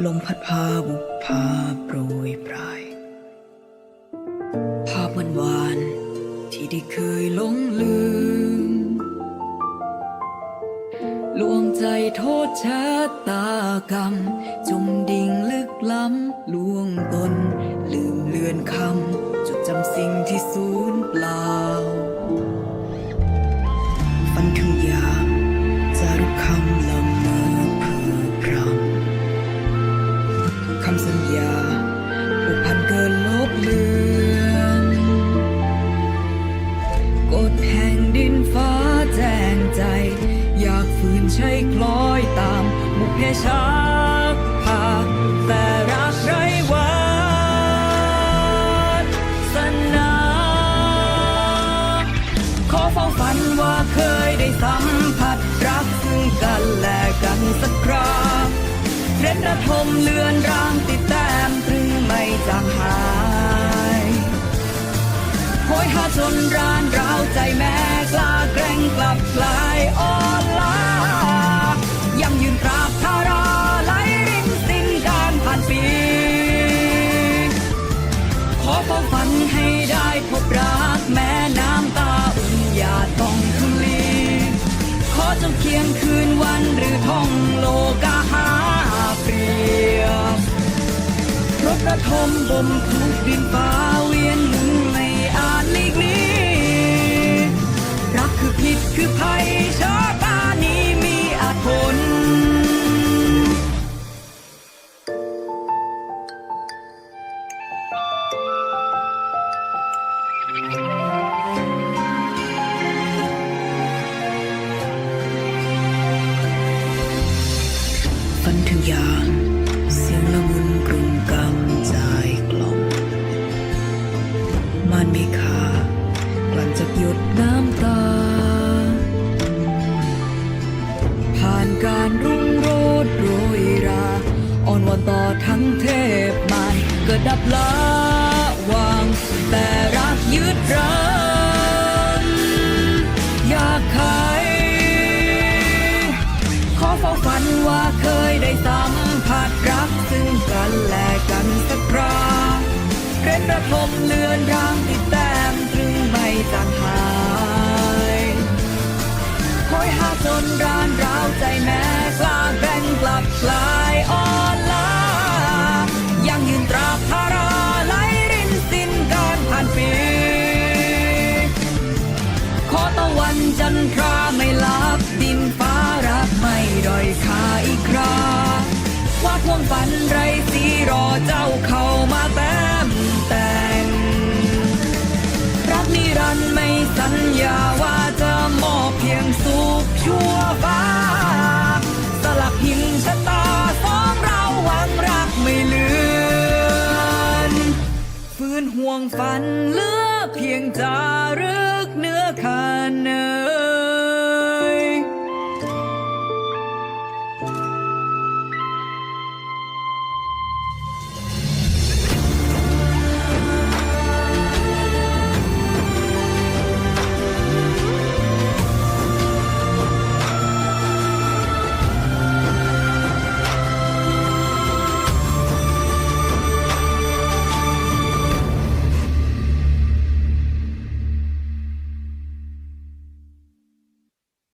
ฝันถึงยามลมพัดพาบุพาโปรยปลาย ภาพวันวานๆที่ได้เคยหลงลืม ลวงใจโทษชะตากรรม จมดิ่งลึกล้ำลวงตน ลืมเลือนคำ จดจำสิ่งที่สูญเปล่า ฝันถึงยามจารุกคำ มุกเพชักพาแต่รักไรวัสนาขอเฝ้าฝันว่าเคยได้สัมผัสรักซึ่งกันและกันสักคราเร็ดระทมเลือนรางติดแต้มตรึงไม่จางหายโหยหาจนร้านร้า เคียงคืนวันหรือท่องโลกาหาเปรียบรถระทมบ่มทุกดินฟ้าเวียนหมุนไม่อาจหลีกหลีรักคือผิดคือภัยชะตานี้มีอาจผล ฝันถึงยามเสียงละมุนกรุงกำใจกล่อมมานไม่คากลั่นจากหยดน้ำตา ผ่านการรุ่งโรดโรยราอ่อนวอนต่อทั้งเทพมารเกิดดับละวางแต่รักยึดรั้งอยากใค เคยได้สัมผัสรักซึ่งกันและกันสักคราเร็ดระทมเลือนรางติดแต้มตรึงไม่จางหายคอยหาจนร้านร้าวใจแม้กล้าแบ่งกลับกลายอ่อนล้ายังยืนตราบทาราไหลรินสิ้นการผ่านปีขอตะวันจันทรา รันไม่สัญญาว่าจะมอบเพียงสุขชั่วฟ้าสลักหินชะตาสองเราหวังรักไม่เลือนฟื้นห่วงฝันเลือเพียงจารึก